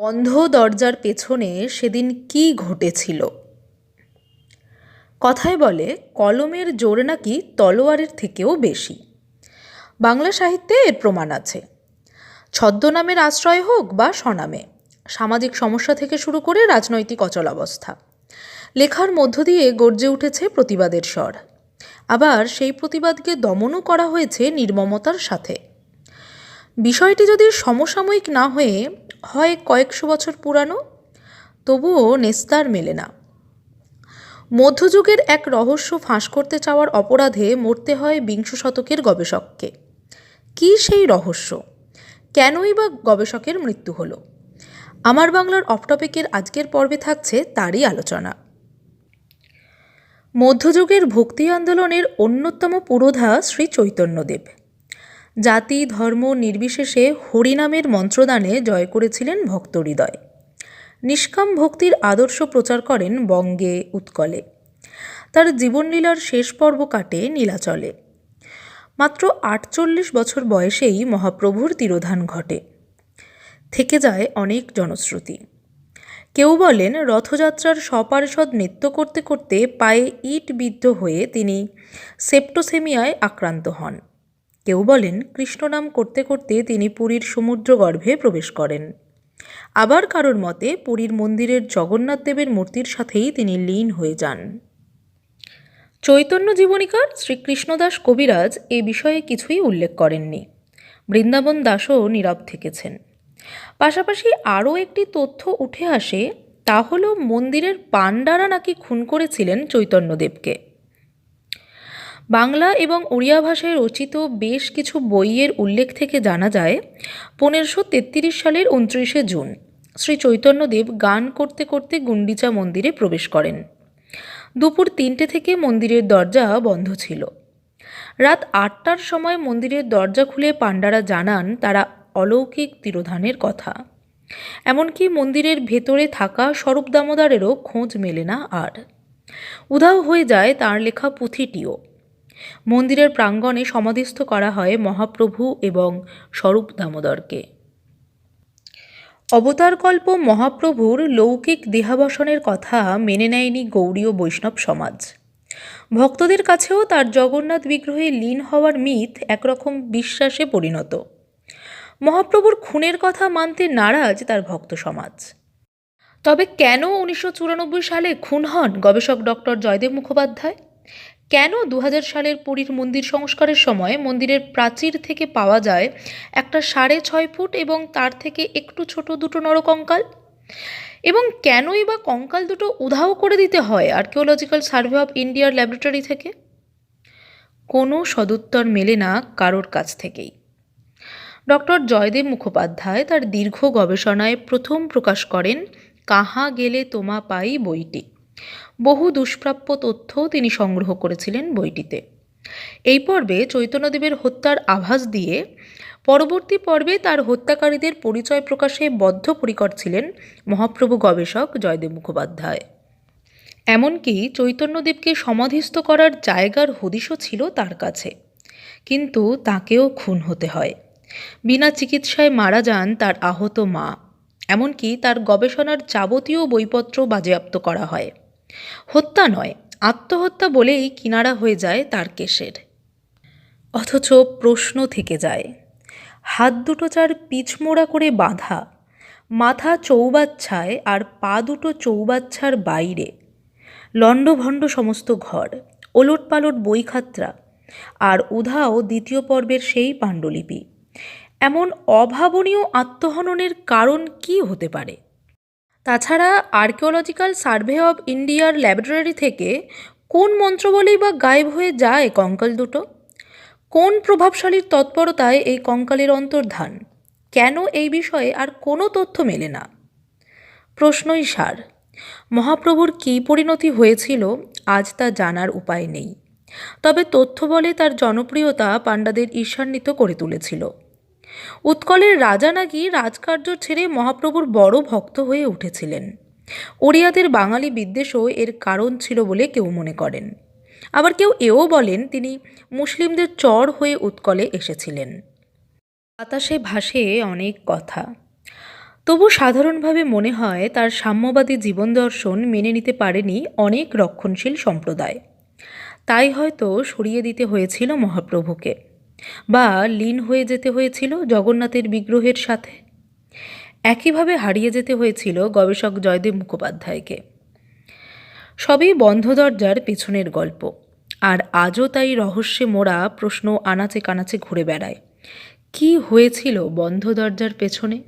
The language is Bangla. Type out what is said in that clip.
বন্ধ দরজার পেছনে সেদিন কী ঘটেছিল? কথায় বলে, কলমের জোর নাকি তলোয়ারের থেকেও বেশি। বাংলা সাহিত্যে এর প্রমাণ আছে। ছদ্মনামের আশ্রয় হোক বা স্বনামে, সামাজিক সমস্যা থেকে শুরু করে রাজনৈতিক অচলাবস্থা। লেখার মধ্য দিয়ে গর্জে উঠেছে প্রতিবাদের স্বর। আবার সেই প্রতিবাদকে দমনও করা হয়েছে নির্মমতার সাথে। বিষয়টি যদি সমসাময়িক না হয়ে হয় কয়েকশো বছর পুরানো? তবুও নেস্তার মেলে না। মধ্যযুগের এক রহস্য ফাঁস করতে চাওয়ার অপরাধে মরতে হয় বিংশ শতকের গবেষককে। কী সেই রহস্য? কেনই বা গবেষকের মৃত্যু হলো? আমার বাংলার অফটপিকের আজকের পর্বে থাকছে তারই আলোচনা। মধ্যযুগের ভক্তি আন্দোলনের অন্যতম পুরোধা শ্রী চৈতন্যদেব। জাতি, ধর্ম নির্বিশেষে হরিনামের মন্ত্রদানে জয় করেছিলেন ভক্ত হৃদয়। নিষ্কাম ভক্তির আদর্শ প্রচার করেন বঙ্গে উৎকলে। তার জীবনলীলার শেষ পর্ব কাটে নীলাচলে। মাত্র আটচল্লিশ বছর বয়সেই মহাপ্রভুর তিরোধান ঘটে। থেকে যায় অনেক জনশ্রুতি। কেউ বলেন রথযাত্রার সপার্ষদ নৃত্য করতে করতে পায়ে ইট বিদ্ধ হয়ে তিনি সেপ্টোসেমিয়ায় আক্রান্ত হন। কেউ বলেন, কৃষ্ণনাম করতে করতে তিনি পুরীর সমুদ্র গর্ভে প্রবেশ করেন। আবার কারোর মতে, পুরীর মন্দিরের জগন্নাথ দেবের মূর্তির সাথেই তিনি লীন হয়ে যান। চৈতন্য জীবনীকার শ্রীকৃষ্ণদাস কবিরাজ এ বিষয়ে কিছুই উল্লেখ করেননি। বৃন্দাবন দাসও নীরব থেকেছেন। পাশাপাশি আরও একটি তথ্য উঠে আসে, তা হল মন্দিরের পাণ্ডারা নাকি খুন করেছিলেন চৈতন্যদেবকে বাংলা এবং ওড়িয়া ভাষায় রচিত বেশ কিছু বইয়ের উল্লেখ থেকে জানা যায়, পনেরোশো তেত্রিশ সালের উনত্রিশে জুন, শ্রী চৈতন্যদেব গান করতে করতে গুন্ডিচা মন্দিরে প্রবেশ করেন। দুপুর তিনটে থেকে মন্দিরের দরজা বন্ধ ছিল। রাত আটটার সময় মন্দিরের দরজা খুলে পাণ্ডারা জানান তারা অলৌকিক তিরোধানের কথা। এমনকি মন্দিরের ভেতরে থাকা স্বরূপ দামোদারেরও খোঁজ মেলে না আর। উধাও হয়ে যায় তার লেখা পুঁথিটিও। মন্দিরের প্রাঙ্গণে সমাধিস্থ করা হয় মহাপ্রভু এবং স্বরূপ দামোদরকে। অবতারকল্প মহাপ্রভুর লৌকিক দেহাবসনের কথা মেনে নেয়নি গৌড়ীয় বৈষ্ণব সমাজ। ভক্তদের কাছেও তার জগন্নাথ বিগ্রহে লীন হওয়ার মিথ একরকম বিশ্বাসে পরিণত। মহাপ্রভুর খুনের কথা মানতে নারাজ তার ভক্ত সমাজ। তবে কেন উনিশশো চুরানব্বই সালে খুন হন গবেষক ডক্টর জয়দেব মুখোপাধ্যায়? কেন দু হাজার সালের পুরীর মন্দির সংস্কারের সময় মন্দিরের প্রাচীর থেকে পাওয়া যায় একটা সাড়ে ছয় ফুট এবং তার থেকে একটু ছোট দুটো নরকঙ্কাল? এবং কেনই বা কঙ্কাল দুটো উধাও করে দিতে হয় আর্কিওলজিক্যাল সার্ভে অফ ইন্ডিয়ার ল্যাবরেটরি থেকে? কোনো সদুত্তর মেলে না কারোর কাছ থেকেই। ডক্টর জয়দেব মুখোপাধ্যায় তার দীর্ঘ গবেষণায় প্রথম প্রকাশ করেন, কাহা গেলে তোমা পাই বইটি। বহু দুষ্প্রাপ্য তথ্যও তিনি সংগ্রহ করেছিলেন বইটিতে। এই পর্বে চৈতন্যদেবের হত্যার আভাস দিয়ে পরবর্তী পর্বে তার হত্যাকারীদের পরিচয় প্রকাশে বদ্ধপরিকর ছিলেন মহাপ্রভু গবেষক জয়দেব মুখোপাধ্যায়। এমনকি চৈতন্যদেবকে সমাধিস্থ করার জায়গার হদিশও ছিল তার কাছে। কিন্তু তাকেও খুন হতে হয়। বিনা চিকিৎসায় মারা যান তার আহত মা। এমনকি তার গবেষণার যাবতীয় বইপত্র বাজেয়াপ্ত করা হয়। হত্যা নয়, আত্মহত্যা বলেই কিনারা হয়ে যায় তার কেশের। অথচ প্রশ্ন থেকে যায়, হাত দুটো চার পিছমোড়া করে বাঁধা, মাথা চৌবাচ্ছায় আর পা দুটো চৌবাচ্ছার বাইরে, লণ্ডভণ্ড সমস্ত ঘর ওলট পালট বইখাত্রা, আর উধাও দ্বিতীয় পর্বের সেই পাণ্ডুলিপি। এমন অভাবনীয় আত্মহননের কারণ কি হতে পারে? তাছাড়া আর্কিওলজিক্যাল সার্ভে অব ইন্ডিয়ার ল্যাবরেটরি থেকে কোন মন্ত্র বলেই বা গায়েব হয়ে যায় কঙ্কাল দুটো? কোন প্রভাবশালীর তৎপরতায় এই কঙ্কালের অন্তর্ধান? কেন এই বিষয়ে আর কোনো তথ্য মেলে না? প্রশ্নই সার। মহাপ্রভুর কী পরিণতি হয়েছিল আজ তা জানার উপায় নেই। তবে তথ্য বলে তার জনপ্রিয়তা পাণ্ডাদের ঈর্ষান্বিত করে তুলেছিল। উৎকলের রাজা নাকি রাজকার্য ছেড়ে মহাপ্রভুর বড় ভক্ত হয়ে উঠেছিলেন। ওড়িয়াদের বাঙালি বিদ্বেষও এর কারণ ছিল বলে কেউ মনে করেন। আবার কেউ এও বলেন তিনি মুসলিমদের চর হয়ে উৎকলে এসেছিলেন। বাতাসে ভাসে অনেক কথা। তবু সাধারণভাবে মনে হয় তার সাম্যবাদী জীবন দর্শন মেনে নিতে পারেনি অনেক রক্ষণশীল সম্প্রদায়। তাই হয়তো সরিয়ে দিতে হয়েছিল মহাপ্রভুকে। বা লীন হয়ে যেতে হয়েছিল জগন্নাথের বিগ্রহের সাথে। একইভাবে হারিয়ে যেতে হয়েছিল গবেষক জয়দেব মুখোপাধ্যায়কে। সবই বন্ধ দরজার পেছনের গল্প। আর আজও তাই রহস্যে মোড়া প্রশ্ন আনাচে কানাচে ঘুরে বেড়ায়। কি হয়েছিল বন্ধ দরজার পেছনে?